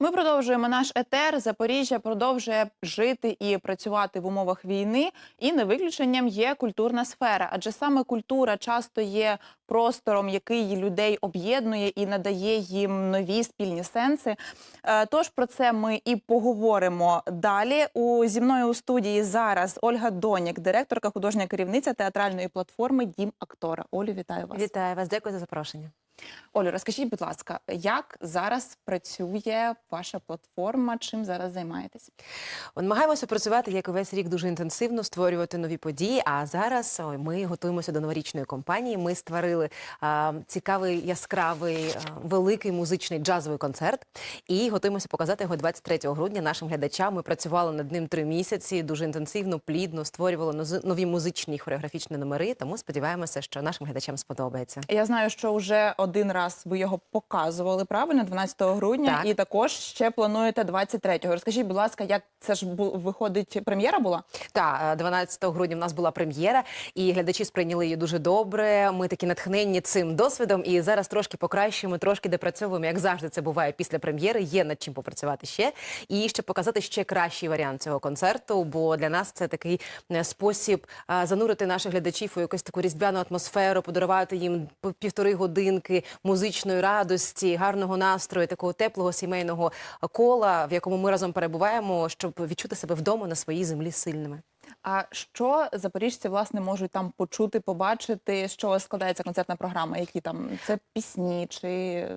Ми продовжуємо наш етер. Запоріжжя продовжує жити і працювати в умовах війни, і не виключенням є культурна сфера, адже саме культура часто є простором, який людей об'єднує і надає їм нові спільні сенси. Е, Тож про це ми і поговоримо далі. У зі мною у студії зараз Ольга Доняк, директорка, художня керівниця театральної платформи Дім актора. Олю, вітаю вас. Вітаю вас, дякую за запрошення. Олю, розкажіть, будь ласка, як зараз працює ваша платформа? Чим зараз займаєтесь? Намагаємося працювати як і весь рік дуже інтенсивно, створювати нові події. А зараз ой, ми готуємося до новорічної кампанії. Ми створили а, цікавий, яскравий, а, великий музичний джазовий концерт і готуємося показати його 23 грудня нашим глядачам. Ми працювали над ним три місяці, дуже інтенсивно, плідно створювали нові музичні хореографічні номери. Тому сподіваємося, що нашим глядачам сподобається. Я знаю, що вже один раз ви його показували правильно 12 грудня, Так. і також ще плануєте 23-го. Розкажіть, будь ласка, як це ж бу- виходить? Прем'єра була? Та е, 12 грудня в нас була прем'єра, і глядачі сприйняли її дуже добре. Ми такі натхненні цим досвідом. І зараз трошки покращуємо, трошки допрацьовуємо, як завжди це буває після прем'єри. Є над чим попрацювати ще і ще показати ще кращий варіант цього концерту. Бо для нас це такий е, спосіб е, занурити наших глядачів у якусь таку різдвяну атмосферу, подарувати їм півтори годинки музичної радості, гарного настрою, такого теплого сімейного кола, в якому ми разом перебуваємо, щоб відчути себе вдома на своїй землі сильними. А що запоріжці власне можуть там почути, побачити? Чого складається концертна програма? Які там це пісні чи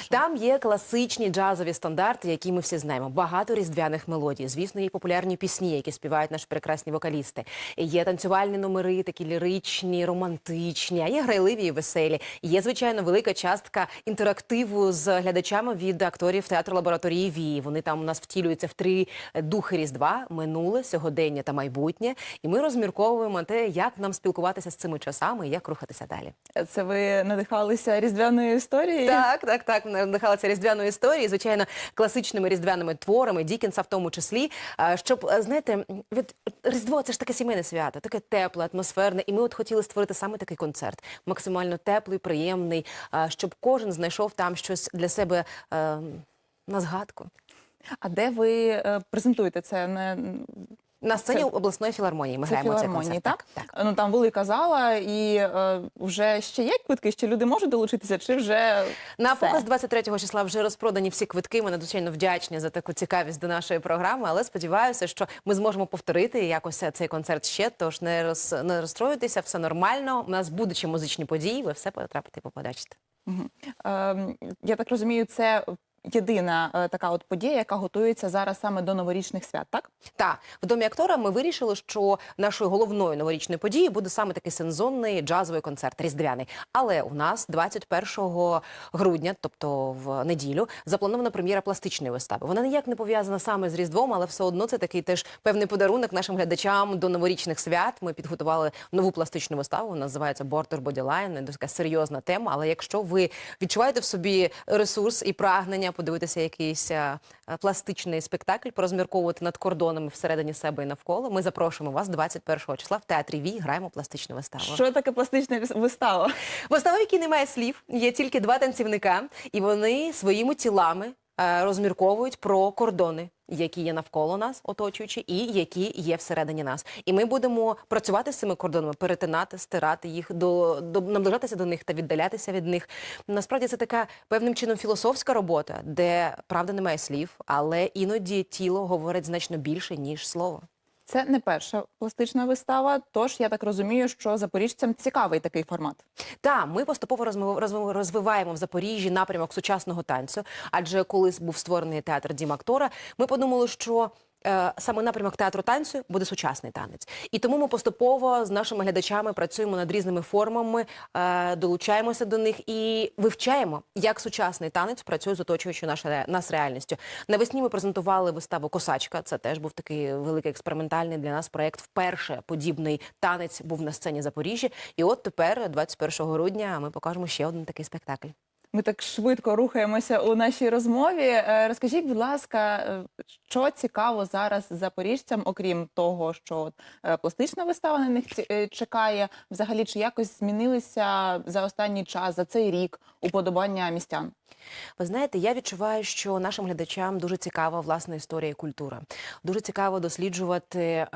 що? Там є класичні джазові стандарти, які ми всі знаємо. Багато різдвяних мелодій. Звісно, є популярні пісні, які співають наші прекрасні вокалісти. Є танцювальні номери, такі ліричні, романтичні, а є грайливі і веселі. Є звичайно велика частка інтерактиву з глядачами від акторів театру лабораторії Вії. Вони там у нас втілюються в три духи різдва: минуле, сьогодення та майбутнє. І ми розмірковуємо те, як нам спілкуватися з цими часами і як рухатися далі. це ви надихалися різдвяною історією? Так, так, так. Мене надихалася різдвяною історією, звичайно, класичними різдвяними творами, Дікенса в тому числі. Щоб е, знаєте, від Різдво це ж таке сімейне свято, таке тепле, атмосферне. І ми от хотіли створити саме такий концерт, максимально теплий, приємний, щоб кожен знайшов там щось для себе е, на згадку. А де ви е, презентуєте це? На сцені Це- обласної філармонії ми це граємо цей концерт. так? так. Ну там велика зала, і е, вже ще є квитки, ще люди можуть долучитися, чи вже На все? показ 23 числа вже розпродані всі квитки. Ми надзвичайно вдячні за таку цікавість до нашої програми. Але сподіваюся, що ми зможемо повторити якось цей концерт ще. Тож не роз не розстроюйтеся, все нормально. У нас будучи музичні події, ви все потрапите і побачите. Мгм. Ем, я так розумію, це єдина е, така от подія, яка готується зараз саме до новорічних свят, так? Та в домі актора ми вирішили, що нашою головною новорічною подією буде саме такий сезонний джазовий концерт різдвяний. Але у нас 21 грудня, тобто в неділю, запланована прем'єра пластичної вистави. Вона ніяк не пов'язана саме з Різдвом, але все одно це такий теж певний подарунок нашим глядачам до новорічних свят. Ми підготували нову пластичну виставу. Вона називається Border Bodyline. Така серйозна тема. Але якщо ви відчуваєте в собі ресурс і прагнення подивитися якийсь а, а, пластичний спектакль, порозмірковувати над кордонами всередині себе і навколо, ми запрошуємо вас 21 числа в театрі Вій. Граємо пластичну виставу. Що таке пластична вистава? Вистава, в якій немає слів, є тільки два танцівника, і вони своїми тілами е, розмірковують про кордони, які є навколо нас, оточуючи, і які є всередині нас. І ми будемо працювати з цими кордонами, перетинати, стирати їх, до, до наближатися до них та віддалятися від них. Насправді це така певним чином філософська робота, де правда немає слів, але іноді тіло говорить значно більше ніж слово. Це не перша пластична вистава, тож я так розумію, що запоріжцям цікавий такий формат. Так, ми поступово розвиваємо в Запоріжжі напрямок сучасного танцю. Адже коли був створений театр Дім актора, ми подумали, що саме напрямок театру танцю буде сучасний танець. І тому ми поступово з нашими глядачами працюємо над різними формами, е, долучаємося до них і вивчаємо, як сучасний танець працює з оточуючою наш, нас реальністю. Навесні ми презентували виставу Косачка. Це теж був такий великий експериментальний для нас проект. Вперше подібний танець був на сцені Запоріжжя. І от тепер, 21 грудня, ми покажемо ще один такий спектакль. Ми так швидко рухаємося у нашій розмові. Е, Розкажіть, будь ласка, е, що цікаво зараз запоріжцям, окрім того, що е, пластична вистава на них чекає, взагалі чи якось змінилися за останній час, за цей рік уподобання містян? Ви знаєте, я відчуваю, що нашим глядачам дуже цікава власна історія і культура. Дуже цікаво досліджувати.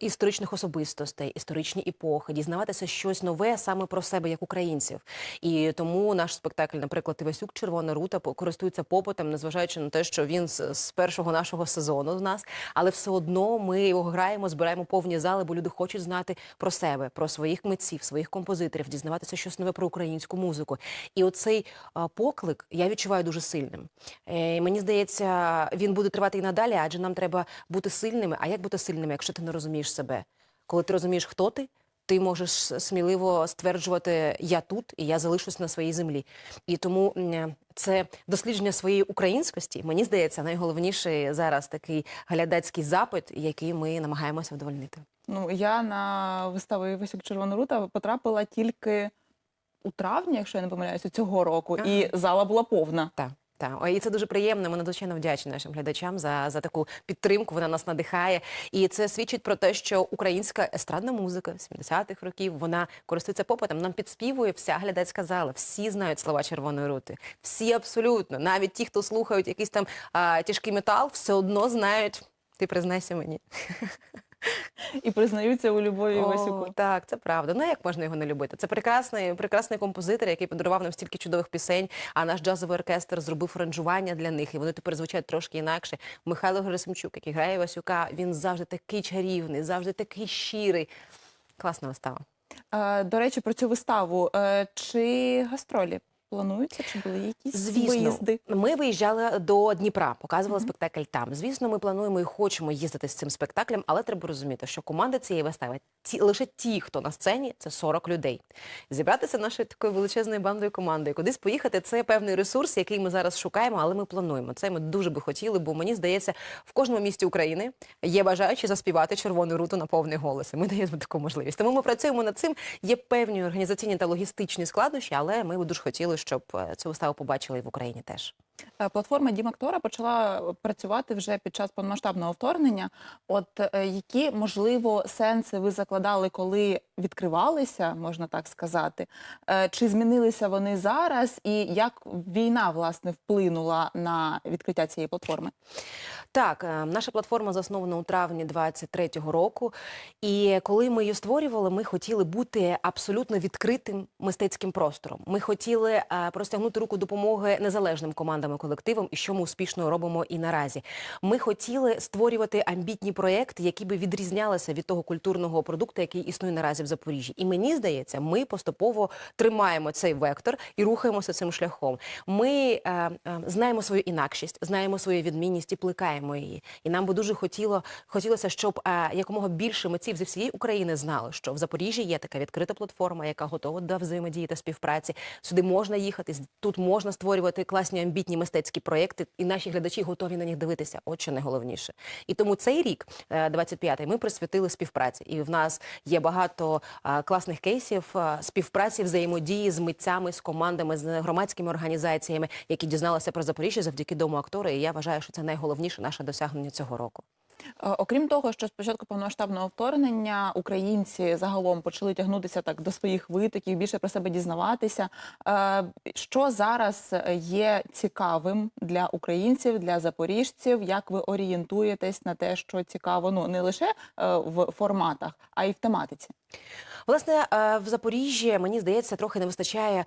Історичних особистостей, історичні епохи, дізнаватися щось нове саме про себе як українців. І тому наш спектакль, наприклад, Івасюк Червона рута користується попитом, незважаючи на те, що він з, з першого нашого сезону з нас, але все одно ми його граємо, збираємо повні зали, бо люди хочуть знати про себе, про своїх митців, своїх композиторів, дізнаватися щось нове про українську музику. І оцей поклик я відчуваю дуже сильним. Е, мені здається, він буде тривати і надалі, адже нам треба бути сильними. А як бути сильними, якщо ти не розумієш себе? Коли ти розумієш, хто ти, ти можеш сміливо стверджувати Я тут і я залишусь на своїй землі. І тому це дослідження своєї українськості, мені здається, найголовніший зараз такий глядацький запит, який ми намагаємося вдовольнити. Ну я на виставу Івасюк Червона рута потрапила тільки у травні, якщо я не помиляюся, цього року, і зала була повна. Так. Так, і це дуже приємно. Ми надзвичайно вдячні нашим глядачам за, за таку підтримку. Вона нас надихає. І це свідчить про те, що українська естрадна музика 70-х років вона користується попитом. Нам підспівує вся глядацька зала. Всі знають слова червоної рути. Всі абсолютно. Навіть ті, хто слухають якийсь там а, тяжкий метал, все одно знають. Ти признайся мені. І признаються у любові О, Івасюку. так, це правда. Ну як можна його не любити? Це прекрасний, прекрасний композитор, який подарував нам стільки чудових пісень. А наш джазовий оркестр зробив аранжування для них, і вони тепер звучать трошки інакше. Михайло Герасимчук, який грає Васюка, він завжди такий чарівний, завжди такий щирий. Класна вистава. До речі, про цю виставу. Е, Чи гастролі плануються? Чи були якісь Звісно, виїзди? ми виїжджали до Дніпра, показували спектакль там. Звісно, ми плануємо і хочемо їздити з цим спектаклем, але треба розуміти, що команда цієї вистави ті лише ті, хто на сцені, це 40 людей. Зібратися нашою такою величезною бандою командою, кудись поїхати, це певний ресурс, який ми зараз шукаємо, але ми плануємо. Це ми дуже би хотіли, бо мені здається, в кожному місті України є бажаючі заспівати червону руту на повний голос. І Ми даємо таку можливість. Тому ми працюємо над цим. Є певні організаційні та логістичні складнощі, але ми б дуже хотіли, щоб е, цю виставу побачили і в Україні теж. Е, Платформа Дім Актора почала працювати вже під час повномасштабного вторгнення. От е, які можливо сенси ви закладали, коли відкривалися, можна так сказати? Е, Чи змінилися вони зараз, і як війна власне вплинула на відкриття цієї платформи? Так, наша платформа заснована у травні 23-го року. І коли ми її створювали, ми хотіли бути абсолютно відкритим мистецьким простором. Ми хотіли простягнути руку допомоги незалежним командам і колективам, і що ми успішно робимо і наразі. Ми хотіли створювати амбітні проекти, які би відрізнялися від того культурного продукту, який існує наразі в Запоріжжі. І мені здається, ми поступово тримаємо цей вектор і рухаємося цим шляхом. Ми е, е, знаємо свою інакшість, знаємо свою відмінність і плекаємо її. І нам би дуже хотіло хотілося, щоб е, якомога більше митців зі всієї України знали, що в Запоріжжі є така відкрита платформа, яка готова до взаємодії та співпраці. Сюди можна їхати, тут можна створювати класні амбітні мистецькі проекти, і наші глядачі готові на них дивитися. От що найголовніше. І тому цей рік, е, 25-й, ми присвятили співпраці. І в нас є багато е, класних кейсів е, співпраці, взаємодії з митцями, з командами, з громадськими організаціями, які дізналися про Запоріжжя завдяки дому актора. І я вважаю, що це найголовніше наше досягнення цього року. Е, Окрім того, що спочатку повномасштабного вторгнення українці загалом почали тягнутися так до своїх витоків, більше про себе дізнаватися. Е, Що зараз є цікавим для українців, для запоріжців? Як ви орієнтуєтесь на те, що цікаво ну не лише е, в форматах, а й в тематиці? Власне, е, в Запоріжжі мені здається, трохи не вистачає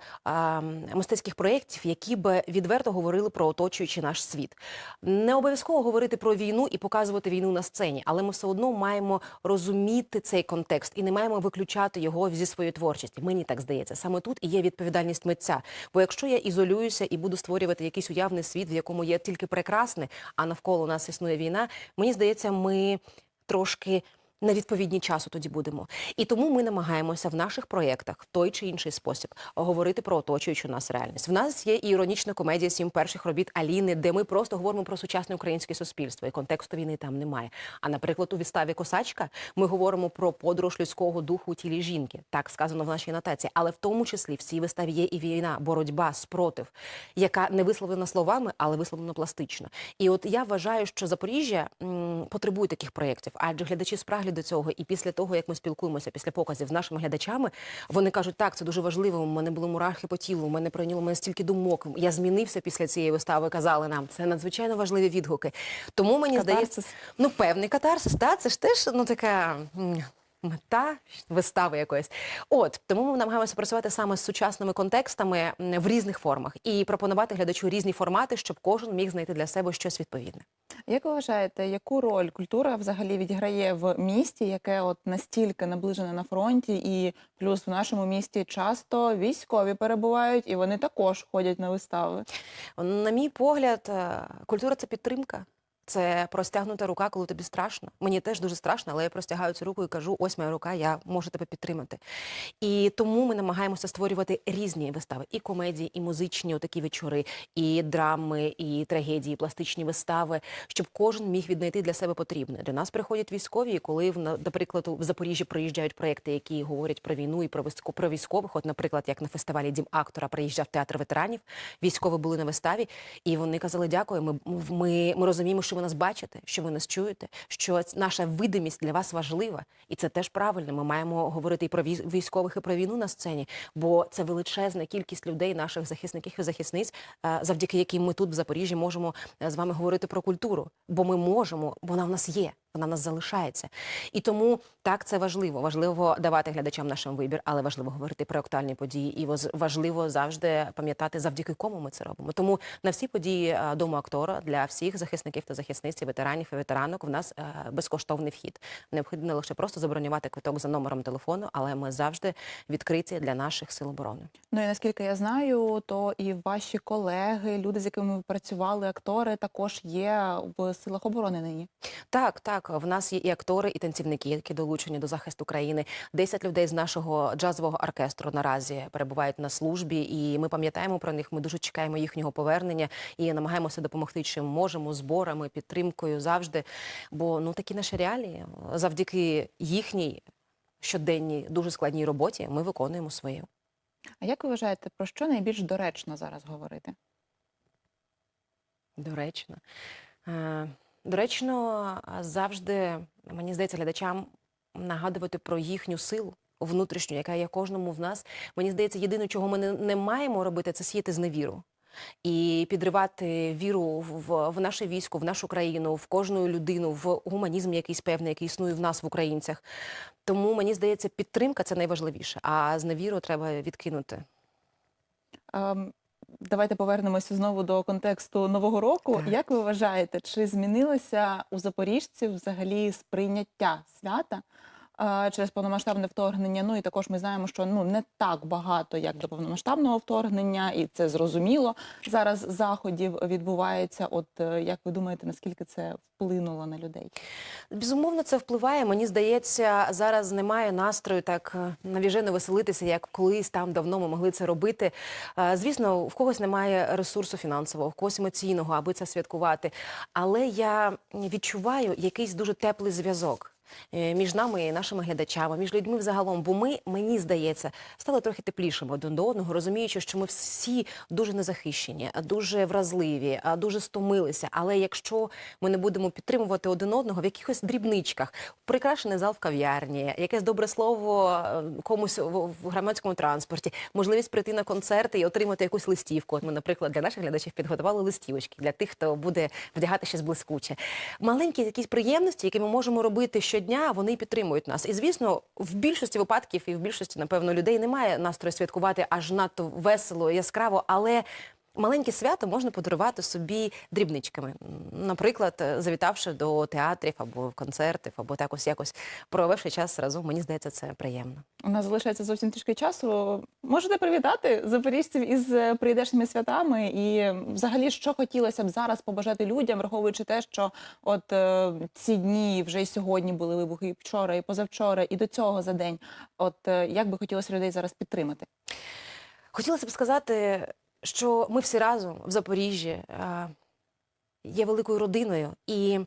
мистецьких проєктів, які б відверто говорили про оточуючий наш світ. Не обов'язково говорити про війну і показувати війну на сцені, але ми все одно маємо розуміти цей контекст і не маємо виключати його зі своєї творчості. Мені так здається, саме тут і є відповідальність митця. Бо якщо я ізолююся і буду створювати якийсь уявний світ, в якому є тільки прекрасне, а навколо нас існує війна, мені здається, ми трошки на відповідній часу тоді будемо. І тому ми намагаємося в наших проєктах в той чи інший спосіб говорити про оточуючу нас реальність. В нас є і іронічна комедія сім перших робіт Аліни, де ми просто говоримо про сучасне українське суспільство, і контексту війни там немає. А наприклад, у виставі Косачка ми говоримо про подорож людського духу у тілі жінки. Так сказано в нашій нотації. Але в тому числі в цій виставі є і війна, боротьба, спротив, яка не висловлена словами, але висловлена пластично. І от я вважаю, що Запоріжжя м, потребує таких проєктів, адже глядачі спраглі до цього. І після того, як ми спілкуємося після показів з нашими глядачами, вони кажуть, так, це дуже важливо. У мене були мурахи по тілу, у мене прийняло у мене стільки думок. Я змінився після цієї вистави. Казали нам. Це надзвичайно важливі відгуки. Тому мені здається, ну певний катарсис, та це ж теж ну така. Мета вистави якоїсь, от тому ми намагаємося працювати саме з сучасними контекстами в різних формах і пропонувати глядачу різні формати, щоб кожен міг знайти для себе щось відповідне. Як ви вважаєте, яку роль культура взагалі відіграє в місті, яке от настільки наближене на фронті, і плюс в нашому місті часто військові перебувають, і вони також ходять на вистави? На мій погляд, е, культура це підтримка. Це простягнута рука, коли тобі страшно. Мені теж дуже страшно, але я простягаю цю руку і кажу: ось моя рука, я можу тебе підтримати. І тому ми намагаємося створювати різні вистави: і комедії, і музичні такі вечори, і драми, і трагедії, і пластичні вистави, щоб кожен міг віднайти для себе потрібне. До нас приходять військові, і коли наприклад в Запоріжжі приїжджають проекти, які говорять про війну і про військових. От, наприклад, як на фестивалі Дім актора приїжджав театр ветеранів, військові були на виставі, і вони казали: дякую. Ми, ми, ми розуміємо, що ви нас бачите, що ви нас чуєте, що наша видимість для вас важлива, і це теж правильно. Ми маємо говорити і про військових, і про війну на сцені, бо це величезна кількість людей, наших захисників і захисниць, е, завдяки яким ми тут в Запоріжжі можемо е, з вами говорити про культуру. Бо ми можемо, вона в нас є. Вона в нас залишається, і тому так це важливо. Важливо давати глядачам нашим вибір, але важливо говорити про актуальні події, і важливо завжди пам'ятати, завдяки кому ми це робимо. Тому на всі події е, дому актора для всіх захисників та захисниць, ветеранів і ветеранок в нас е, безкоштовний вхід. Необхідно лише просто забронювати квиток за номером телефону, але ми завжди відкриті для наших сил оборони. Ну і наскільки я знаю, то і ваші колеги, люди, з якими ви працювали, актори, також є в силах оборони нині. Так, так. В нас є і актори, і танцівники, які долучені до захисту країни. Десять людей з нашого джазового оркестру наразі перебувають на службі, і ми пам'ятаємо про них. Ми дуже чекаємо їхнього повернення і намагаємося допомогти, чим можемо, зборами, підтримкою завжди. Бо ну такі наші реалії. Завдяки їхній щоденній дуже складній роботі ми виконуємо свою. А як ви вважаєте, про що найбільш доречно зараз говорити? Доречно. Доречно завжди, мені здається, глядачам нагадувати про їхню силу внутрішню, яка є кожному в нас. Мені здається, єдине, чого ми не, не маємо робити, це сіяти зневіру. І підривати віру в, в наше військо, в нашу країну, в кожну людину, в гуманізм якийсь певний, який існує в нас, в українцях. Тому мені здається, підтримка це найважливіше, а зневіру треба відкинути. Ем, Давайте повернемося знову до контексту нового року. Так. Як ви вважаєте, чи змінилося у запоріжців взагалі сприйняття свята через повномасштабне вторгнення? Ну і також ми знаємо, що ну не так багато, як до повномасштабного вторгнення, і це зрозуміло. Зараз заходів відбувається. От е, як ви думаєте, наскільки це вплинуло на людей? Безумовно, це впливає. Мені здається, зараз немає настрою так е, навіжено веселитися, як колись там давно ми могли це робити. Е, Звісно, в когось немає ресурсу фінансового, в когось емоційного, аби це святкувати. Але я відчуваю якийсь дуже теплий зв'язок. Е, Між нами і нашими глядачами, між людьми взагалом, бо ми, мені здається, стали трохи теплішими один до одного, розуміючи, що ми всі дуже незахищені, дуже вразливі, дуже стомилися. Але якщо ми не будемо підтримувати один одного в якихось дрібничках, прикрашений зал в кав'ярні, якесь добре слово е, комусь в, громадському транспорті, можливість прийти на концерти і отримати якусь листівку. От ми, наприклад, для наших глядачів підготували листівочки для тих, хто буде вдягати щось блискуче. Маленькі якісь приємності, які ми можемо робити щодня, вони підтримують нас. І звісно, в більшості випадків і в більшості, напевно, людей немає настрою святкувати аж надто весело, яскраво, але маленьке свято можна подарувати собі дрібничками. Наприклад, е, завітавши до театрів або концертів, або так ось якось провівши час разом. Мені здається, це приємно. У нас залишається зовсім трішки часу. Можете привітати запоріжців із е, прийдешніми святами, і взагалі, що хотілося б зараз побажати людям, враховуючи те, що от е, ці дні вже і сьогодні були вибухи, і вчора, і позавчора, і до цього за день. От е, як би хотілося людей зараз підтримати? Хотілося б сказати, що ми всі разом в Запоріжжі е, є великою родиною, і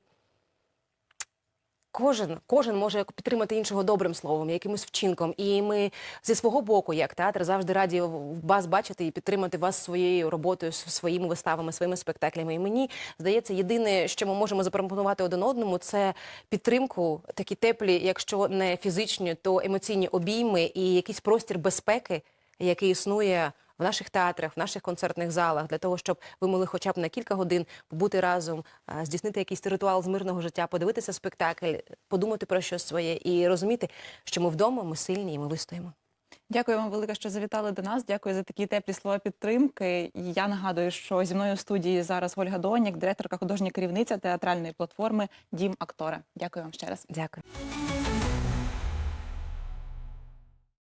кожен, кожен може підтримати іншого добрим словом, якимось вчинком. І ми зі свого боку, як театр, завжди раді вас бачити і підтримати вас своєю роботою, своїми виставами, своїми спектаклями. І мені здається, єдине, що ми можемо запропонувати один одному, це підтримку, такі теплі, якщо не фізичні, то емоційні обійми і якийсь простір безпеки, який існує в наших театрах, в наших концертних залах, для того, щоб ви могли хоча б на кілька годин побути разом, здійснити якийсь ритуал з мирного життя, подивитися спектакль, подумати про щось своє і розуміти, що ми вдома, ми сильні і ми вистоїмо. Дякую вам велике, що завітали до нас. Дякую за такі теплі слова підтримки. І я нагадую, що зі мною в студії зараз Ольга Донік, директорка художня керівниця театральної платформи Дім актора. Дякую вам ще раз. Дякую.